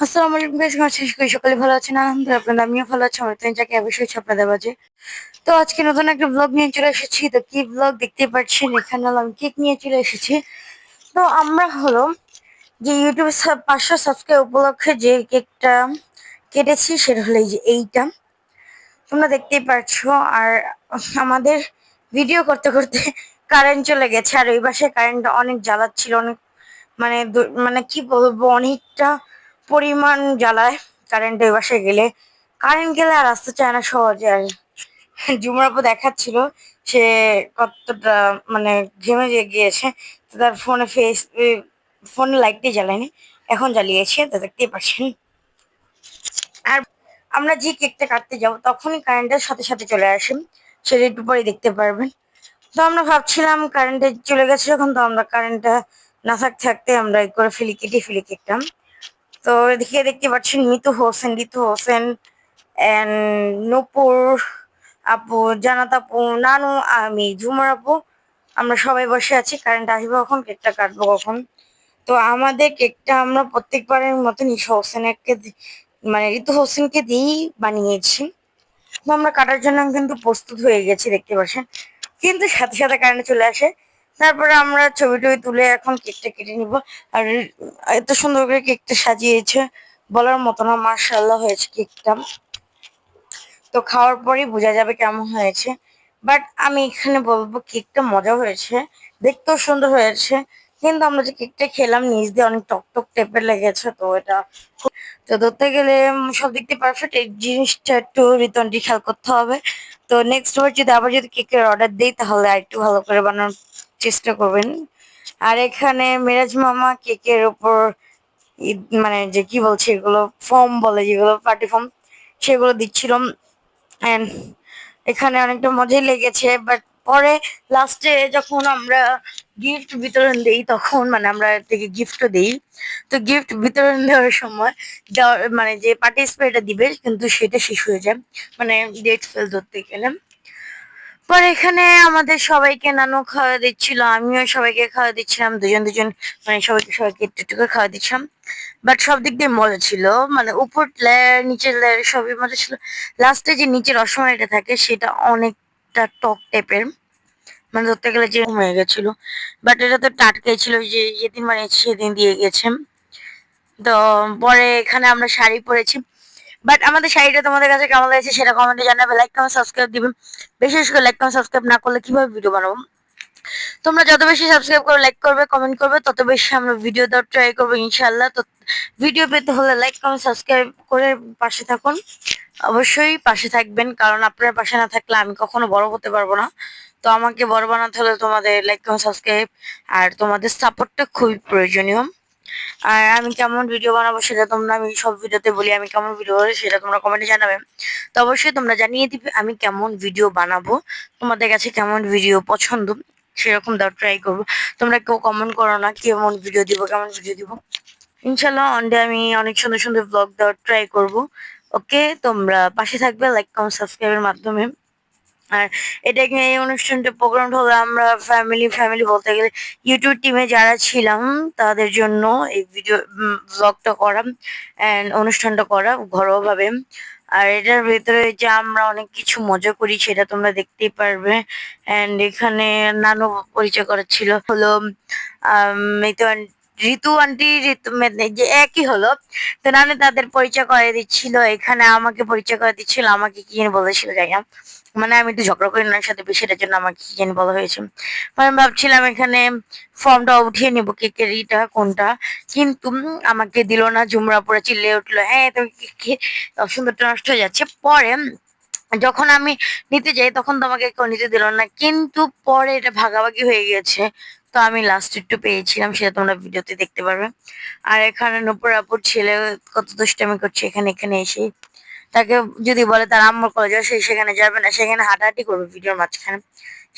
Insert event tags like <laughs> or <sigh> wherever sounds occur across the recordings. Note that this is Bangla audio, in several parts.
আসসালামু আলাইকুম গাইস আমার শেষ সকালে ভালো আছেন। আলহামদুলিল্লাহ, আপনাদের আমিও ভালো আছি। আমার তিন যাকে অবশ্যই হচ্ছে আপনাদের মাঝে। তো আজকে নতুন একটা ব্লগ নিয়ে চলে এসেছি। তো কি ব্লগ দেখতে পাচ্ছেন? এখানে হলো আমি কেক নিয়ে চলে এসেছি। তো আমরা হলো যে ইউটিউবে পাঁচশো সাবস্ক্রাইব উপলক্ষে যে কেকটা কেটেছি, সেটা হলো এই যে এইটা। তোমরা দেখতেই পাচ্ছো আর আমাদের ভিডিও করতে করতে কারেন্ট চলে গেছে। আর ওই বাসায় কারেন্টটা অনেক জ্বালাচ্ছিল, অনেক মানে মানে কি বলব, অনেকটা পরিমাণ জ্বালায় কারেন্ট ওই বাসায় গেলে। কারেন্ট গেলে আর আসতে চায় না সহজে আর। জুমরাপু দেখাচ্ছিল, সে কতটা মানে ঘেমে গিয়েছে, তো তার ফোনে ফেস ফোনে লাইটটি জ্বালায়নি, এখন জ্বালিয়েছে, তো দেখতেই পাচ্ছেন। আর আমরা যে কেকটা কাটতে যাব, তখনই কারেন্টের সাথে সাথে চলে আসে। সেটা একটু পরে দেখতে পারবেন। তো আমরা ভাবছিলাম কারেন্টে চলে গেছে যখন, তো আমরা কারেন্টটা না থাকতে থাকতে আমরা করে ফেলি, কেটে ফেলি কেকটা তো এদিকে দেখতে পাচ্ছেন, মিতু হোসেন, রিতু হোসেন নূপুর আপু, জানাত আপু, নানু, আমি, ঝুমার আপু, আমরা সবাই বসে আছি কারেন্ট আসবে কখন কেকটা কাটবো কখন? তো আমাদের কেকটা আমরা প্রত্যেকবারের মতন ঈশা হোসেনকে মানে ঋতু হোসেনকে দিয়েই বানিয়েছি। তো আমরা কাটার জন্য কিন্তু প্রস্তুত হয়ে গেছি, দেখতে পাচ্ছেন। কিন্তু সাথে সাথে কারেন্ট চলে আসে। তারপরে আমরা ছবি টবি তুলে এখন কেকটা কেটে নিব। আর এত সুন্দর করে কেকটা সাজিয়েছে। বলার মতো না মার্শাল্লাহ হয়েছে কেকটা। তো খাওয়ার পরেই বোঝা যাবে কেমন হয়েছে। বাট আমি এখানে বলব, কেকটা মজা হয়েছে। দেখতেও সুন্দর হয়েছে। কিন্তু আমরা যে কেকটা খেলাম নিজ দিয়ে অনেক টক টক টাইপের লেগেছে, তো এটা তো ধরতে গেলে সব দিক দিয়ে পারফেক্ট এই জিনিসটা একটু রিতনটি খেয়াল করতে হবে। তো নেক্সট বার যদি আবার যদি কেকের অর্ডার দিই, তাহলে আর একটু ভালো করে বানানোর চেষ্টা করবেন। আর এখানে মিরাজ মামা কেকের উপর ই- মানে যে কি বলছে এগুলো ফর্ম বলে যেগুলো, পার্টি ফর্ম সেগুলো দিচ্ছিলাম এন্ড এখানে অনেকটা মজাই লেগেছে বাট পরে লাস্টে যখন আমরা গিফট বিতরণ দেই, তখন মানে আমরা থেকে গিফটও দেই। তো গিফট বিতরণ দেওয়ার সময় দেওয়ার মানে যে পার্টিসিপেটটা দিবে, কিন্তু সেটা শেষ হয়ে যায়। মানে ডেট ফেল ধরতে গেলে। পরে এখানে আমাদের সবাইকে নানু খাওয়া দিচ্ছিল, আমিও সবাইকে খাওয়া দিচ্ছিলাম, দুজন দুজন মানে সবাইকে সবাইকে একটু একটু করে খাওয়া দিচ্ছিলাম। বাট সব দিক দিয়ে মজা ছিল মানে উপর লেয়ার নিচের লেয়ার সবই মজা ছিল। লাস্টে যে নিচের রসমালাইটা থাকে, সেটা অনেকটা টক টাইপের মানে ধরতে গেলে যে হয়ে গেছিল। বাট এটা তো টাটকাই ছিল যে যেদিন মানে সেদিন দিয়ে গেছে। তো পরে এখানে আমরা শাড়ি পরেছি। বাট আমাদের শাড়িটা তোমাদের কাছে কেমন লাগছে সেটা কমেন্টে জানাবে। লাইক কমেন্ট সাবস্ক্রাইব দিবেন বিশেষ করে লাইক কমেন্ট সাবস্ক্রাইব না করলে কীভাবে ভিডিও বানাবো? তোমরা যত বেশি সাবস্ক্রাইব করে লাইক করবে কমেন্ট করবে, তত বেশি আমরা ভিডিও দেওয়ার ট্রাই করব ইনশাল্লাহ তো ভিডিও পেতে হলে লাইক কমেন্ট সাবস্ক্রাইব করে পাশে থাকুন। অবশ্যই পাশে থাকবেন, কারণ আপনার পাশে না থাকলে আমি কখনো বড় হতে পারব না। তো আমাকে বড় বানাতে হলে তোমাদের লাইক কমেন্ট সাবস্ক্রাইব আর তোমাদের সাপোর্টটা খুবই প্রয়োজনীয়। আর আমি কেমন ভিডিও বানাবো সেটা তোমরা আমি সব ভিডিওতে বলি, আমি কেমন ভিডিও বানাবো সেটা তোমরা কমেন্টে জানাবে। তো অবশ্যই তোমরা জানিয়ে দিবে আমি কেমন ভিডিও বানাবো, তোমাদের কাছে কেমন ভিডিও পছন্দ, সেরকম দাও ট্রাই করব। তোমরা কেউ কমেন্ট করো না, কেমন ভিডিও দিব, কেমন ভিডিও দিব। ইনশাল্লাহ অনডে আমি অনেক সুন্দর সুন্দর ব্লগ দেওয়ার ট্রাই করব। ওকে তোমরা পাশে থাকবে লাইক কমেন্ট সাবস্ক্রাইবের মাধ্যমে। আর এটা এই অনুষ্ঠানটা প্রোগ্রাম হলো আমরা ফ্যামিলি ফ্যামিলি বলতে গেলে ইউটিউব টিমে যারা ছিলাম তাদের জন্য এই ভিডিও ব্লগটা করা অ্যান্ড অনুষ্ঠানটা করা ঘরোয়াভাবে। আর এটার ভেতরে যে আমরা অনেক কিছু মজা করি সেটা তোমরা দেখতেই পারবে। অ্যান্ড এখানে নানু পরিচয় করাচ্ছিল হলো আম, এই তো আন- ঋতু আন্টি ঋতু যে একই হলো, তো নানু তাদের পরিচয় করে দিচ্ছিল, এখানে আমাকে পরিচয় করে দিচ্ছিল, আমাকে কি জানি বলেছিল জানি না। মানে আমি একটু ঝগড়া করি ওনার সাথে এটার জন্য আমাকে কি জানি বলা হয়েছে। মানে আমি ভাবছিলাম এখানে ফর্মটা উঠিয়ে নিবো কেকের ইটা কোনটা। কিন্তু আমাকে দিল না ঝুমরা পরে চিল্লে উঠল হ্যাঁ তুমি কি সুন্দরটা নষ্ট হয়ে যাচ্ছে। পরে যখন আমি নিতে যাই, তখন তোমাকে কেউ নিতে দিল না, কিন্তু পরে এটা ভাগাভাগি হয়ে গেছে তো আমি লাস্ট একটু পেয়েছিলাম, সেটা তোমরা ভিডিওতে দেখতে পারবে। আর এখানে নুপুর আপুর ছেলে কত দুষ্টামি করছে, এখানে এখানে এসে। তাকে যদি বলে তার আম্মুর কলেজে সে সেখানে যাবে না, সেখানে হাঁটাহাঁটি করবে ভিডিওর মাঝখানে।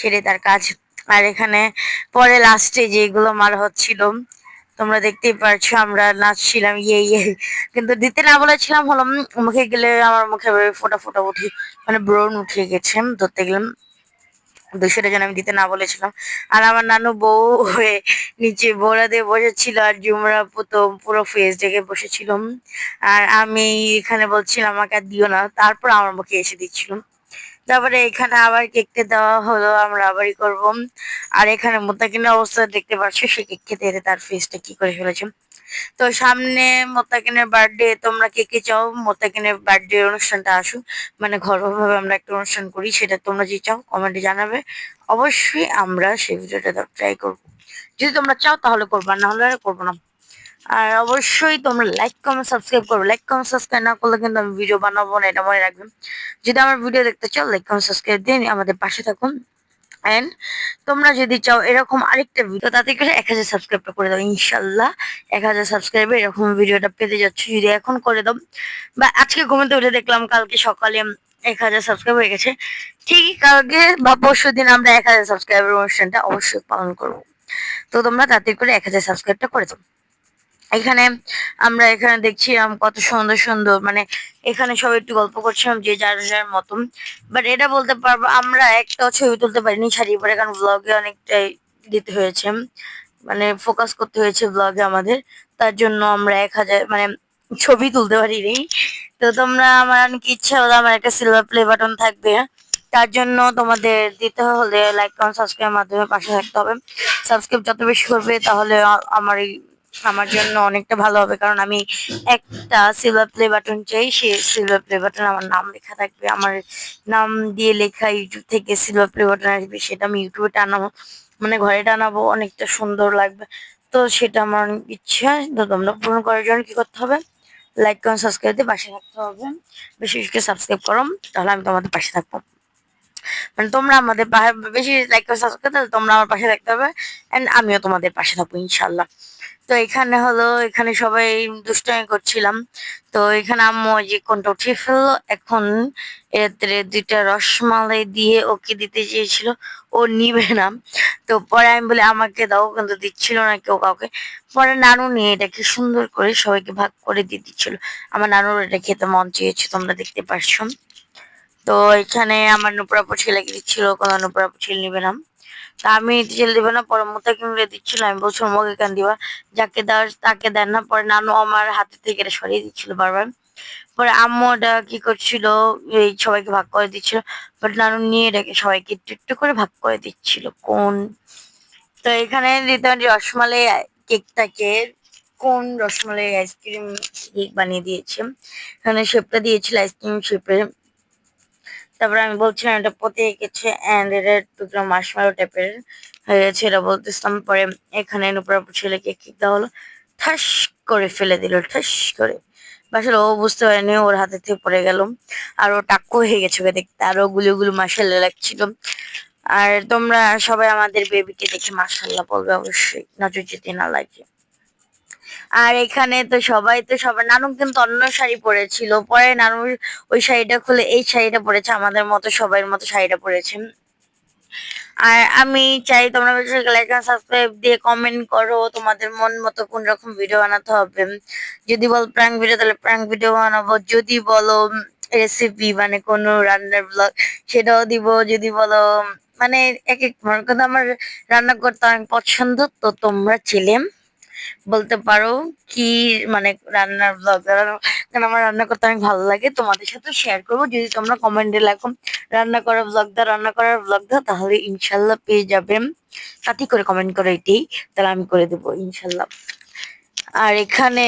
সেটাই তার কাজ। আর এখানে পরে লাস্টে যেগুলো মার হচ্ছিল, তোমরা দেখতেই পারছ, আমরা নাচছিলাম ইয়ে ইয়ে। কিন্তু দিতে না বলেছিলাম হলো মুখে গেলে আমার মুখে ফোটা ফোটা উঠি মানে ব্রণ উঠে গেছে, ধরতে গেলাম। দুশোটা জন আমি দিতে না বলেছিলাম। আর আমার নানু বউ হয়ে নিচে বোরা দিয়ে বসেছিল আর জুমরা প্রথম পুরো ফেস ডেকে বসেছিল। আর আমি এখানে বলছিলাম আমাকে আর দিও না। তারপর আমার মুখে এসে দিচ্ছিলাম তারপরে এখানে আবার কেকটা দেওয়া হলো, আমরা আবারই করব। আর এখানে মোত্তাকিনের অবস্থা দেখতে পাচ্ছ, সে কেক খেতে তার ফেসটা কি করে ফেলেছে। তো সামনে মোত্তাকিনের বার্থডে তোমরা কে কে চাও মোত্তাকিনের বার্থডে অনুষ্ঠানটা আসুক মানে ঘরোয়াভাবে আমরা একটা অনুষ্ঠান করি, সেটা তোমরা যে চাও কমেন্টে জানাবে। অবশ্যই আমরা সেই ভিডিওটা ট্রাই করব। যদি তোমরা চাও তাহলে করব, না হলে করব না। আর অবশ্যই তোমরা লাইক কমেন্ট সাবস্ক্রাইব করবে। লাইক কমেন্ট সাবস্ক্রাইব না করলে কিন্তু আমি ভিডিও বানাবো না, এটা মনে রাখবেন। যদি আমার ভিডিও দেখতে চাও লাইক কমেন্ট সাবস্ক্রাইব দিয়ে আমাদের পাশে থাকুন। এন্ড তোমরা যদি চাও এরকম আরেকটা ভিডিও তাতে করে এক হাজার সাবস্ক্রাইবটা করে দাও, ইনশাল্লাহ। এক হাজার সাবস্ক্রাইবে এরকম ভিডিওটা পেতে যাচ্ছ। যদি এখন করে দাও, বা আজকে ঘুমোতে উঠে দেখলাম কালকে সকালে এক হাজার সাবস্ক্রাইব হয়ে গেছে। ঠিকই কালকে বা পরশু দিন আমরা এক হাজার সাবস্ক্রাইবের অনুষ্ঠানটা অবশ্যই পালন করব। তো তোমরা তাড়াতাড়ি করে এক হাজার সাবস্ক্রাইবটা করে দাও। এখানে আমরা এখানে দেখছিলাম কত সুন্দর সুন্দর মানে এখানে সবাই একটু গল্প করছিলাম যে যার যার মতন। বাট এটা বলতে পারব, আমরা একটাও ছবি তুলতে পারিনি শাড়ি পরে, কারণ ব্লগে অনেকটাই দিতে হয়েছে। মানে ফোকাস করতে হয়েছে ব্লগে আমাদের, তার জন্য আমরা এক হাজার মানে ছবি তুলতে পারিনি। তো তোমরা, আমার অনেক ইচ্ছা হলো, আমার একটা সিলভার প্লে বাটন থাকবে। তার জন্য তোমাদের দিতে হলে লাইক কমেন্ট সাবস্ক্রাইবের মাধ্যমে পাশে থাকতে হবে। সাবস্ক্রাইব যত বেশি করবে, তাহলে আমার এই আমার জন্য অনেকটা ভালো হবে, কারণ আমি একটা সিলভার প্লে বাটন চাই সে সিলভার প্লে বাটন আমার নাম লেখা থাকবে। আমার নাম দিয়ে লেখা ইউটিউব থেকে সিলভার প্লে বাটন আসবে, সেটা আমি ইউটিউবে টানাবো মানে ঘরে টানাবো, অনেকটা সুন্দর লাগবে। তো সেটা আমার ইচ্ছা, তো তোমরা পূরণ করার জন্য কি করতে হবে? লাইক কমেন্ট সাবস্ক্রাইব দিয়ে পাশে থাকতে হবে। বেশি করে সাবস্ক্রাইব করো, তাহলে আমি তোমাদের পাশে থাকব। মানে তোমরা আমাদের বেশি লাইক করে সাবস্ক্রাইব তাহলে তোমরা আমার পাশে থাকতে হবে এন্ড আমিও তোমাদের পাশে থাকব ইনশাল্লাহ তো এখানে হলো, এখানে সবাই দুষ্টামি করছিলাম। তো এখানে আম্মু যে কোনটা উঠিয়ে ফেলল, এখন এতে দুইটা রসমালাই দিয়ে ওকে দিতে চেয়েছিল। ও নিবে না। তো পরে আমি বলি, আমাকে দাও কিন্তু দিচ্ছিল না কেউ কাউকে। পরে নানু নিয়ে এটাকে সুন্দর করে সবাইকে ভাগ করে দিয়ে দিচ্ছিল। আমার নানুর এটা খেতে মন চেয়েছে, তোমরা দেখতে পারছ। তো এখানে আমার নুপুরাপু ছেলেকে দিচ্ছিল, কোনো নুপুরাপু ছেলে নিবে না। তা আমি ছেলে দিবে না, পরে মোতা কিনলে দিচ্ছিল, আমি বলছি মোকে কেন দিবা? যাকে দেওয়ার, তাকে দেন না, পরে নানু আমার হাতে থেকে এটা সরিয়ে দিচ্ছিল বারবার। পরে আম্মু ওটা কি করছিল, এই সবাইকে ভাগ করে দিচ্ছিল বাট নানু নিয়ে এটাকে সবাইকে একটু একটু করে ভাগ করে দিচ্ছিল, কোন? তো এখানে দিতাম যে রসমালাই কেকটাকে কোন রসমালাই আইসক্রিম কেক বানিয়ে দিয়েছে? এখানে শেপটা দিয়েছিল আইসক্রিম শেপের তারপরে আমি বলছিলাম এটা পতে গেছে অ্যান্ড এটা টুকরো মাশমালো টাইপের হয়ে গেছে এটা বলতেছিলাম। পরে এখানে নুপুরা ছেলেকে কেক দেওয়া হলো? ঠাস করে ফেলে দিল, ঠাস করে। আসলে ও বুঝতে পারেনি, ওর হাতে থেকে পড়ে গেল। আর ও টাক্কু হয়ে গেছে ওকে দেখতে, আরও গুলো গুলো মাসাল্লা লাগছিল। আর তোমরা সবাই আমাদের বেবিকে দেখে মাসাল্লাহ বলবে অবশ্যই, নজর যদি না লাগে। আর এখানে তো সবাই তো সবার নানু কিন্তু অন্য শাড়ি পরেছিল। পরে নানু ওই শাড়িটা খুলে, এই শাড়িটা পরেছে, আমাদের মতো সবার মতো শাড়িটা পরেছে। আর আমি চাই তোমরা লাইক সাবস্ক্রাইব দিয়ে কমেন্ট করো, তোমাদের মন মতো কোন রকম ভিডিও বানাতে হবে। যদি বল প্র্যাঙ্ক ভিডিও তাহলে প্র্যাঙ্ক ভিডিও বানাবো। যদি বলো রেসিপি মানে কোনো রান্নার ব্লগ সেটাও দিব। যদি বলো মানে এক এক আমার রান্না করতে অনেক পছন্দ, তো তোমরা ছেলে বলতে পারো কি মানে রান্নার ব্লগ কারণ আমার রান্না করতে অনেক ভালো লাগে, তোমাদের সাথে শেয়ার করব। যদি তোমরা কমেন্টে লেখো, রান্না করার ব্লগ দা রান্না করার ব্লগ দা তাহলে ইনশাল্লাহ পেয়ে যাবে। তাতে করে কমেন্ট করে এটি তাহলে আমি করে দেবো ইনশাল্লাহ। আর এখানে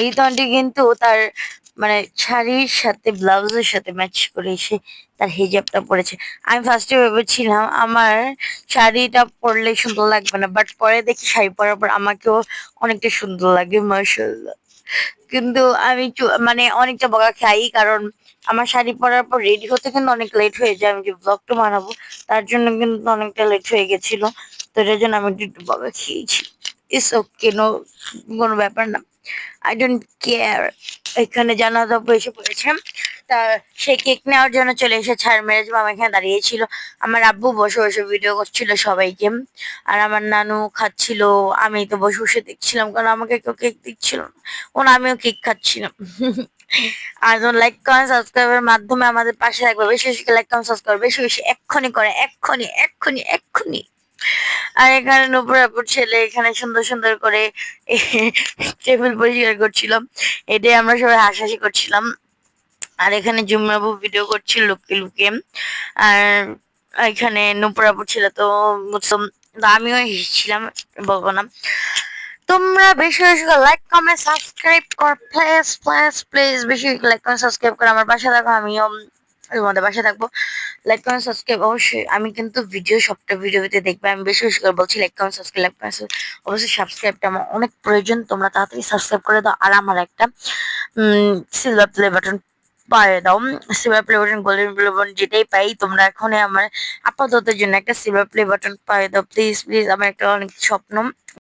এই তন্টি কিন্তু তার মানে শাড়ির সাথে, ব্লাউজের সাথে ম্যাচ করে এসে তার হিজাবটা পরেছে। আমি ফার্স্টে ভেবেছিলাম আমার শাড়িটা পরলে সুন্দর লাগবে না বাট পরে দেখি শাড়ি পরার পর আমাকেও অনেকটা সুন্দর লাগে মার্শাল্লাহ কিন্তু আমি মানে অনেকটা বকা খাই, কারণ আমার শাড়ি পরার পর রেডি হতে কিন্তু অনেক লেট হয়ে যায়, আমি যে ব্লগটা বানাবো? তার জন্য কিন্তু অনেকটা লেট হয়ে গেছিল, তো এটার জন্য আমি একটু বকা খেয়েছি। ইটস ওকে নো কোনো ব্যাপার না। আই ডোন্ট কেয়ার এখানে জানাজা এসে পড়েছে। তা সে কেক নেওয়ার জন্য চলে এসে ছাড় মেরেজ মামা এখানে দাঁড়িয়েছিল। আমার আব্বু বসে বসে ভিডিও করছিল সবাইকে। আর আমার নানু খাচ্ছিল, আমি তো বসে বসে দেখছিলাম কারণ আমাকে কেউ কেক দিচ্ছিল না? ওন আমিও কেক খাচ্ছিলাম? আর যখন লাইক কমেন্ট সাবস্ক্রাইবের মাধ্যমে আমাদের পাশে থাকবে। বেশি বেশি লাইক কমেন্ট সাবস্ক্রাইব বেশি বেশি এক্ষুনি করে, এক্ষুনি এক্ষুনি এক্ষুনি। আর এখানে নুপুর আপুর ছেলে এখানে সুন্দর সুন্দর করে <laughs> টেবিল পরিষ্কার করছিলাম এটাই আমরা সবাই হাসাহাসি করছিলাম। আর এখানে জুমরাবু ভিডিও করছিল লুকিয়ে লুকিয়ে আর এখানে নুপুর আপুর ছেলে তো মুসলিম। আমিও হেসেছিলাম বলব তোমরা বেশি বেশি লাইক কমেন্ট সাবস্ক্রাইব কর। প্লিজ প্লিজ প্লিজ বেশি লাইক কমেন্ট সাবস্ক্রাইব করে আমার পাশে থাকো। আমিও তোমাদের বাসায় থাকব। লাইক কমেন্ট সাবস্ক্রাইব অবশ্যই আমি কিন্তু ভিডিও সবটা ভিডিওতে দেখবে। আমি বেশি বেশি করে বলছি like comment subscribe like comment অবশ্যই সাবস্ক্রাইবটা আমার অনেক প্রয়োজন। তোমরা তাড়াতাড়ি সাবস্ক্রাইব করে দাও। আর আমার একটা সিলভার প্লে বাটন পায়ে দাও। Silver play button golden play button যেটাই পাই, তোমরা এখন আমার আপাততের জন্য একটা সিলভার প্লে বাটন পায়ে দাও। প্লিজ প্লিজ আমার একটা অনেক স্বপ্ন।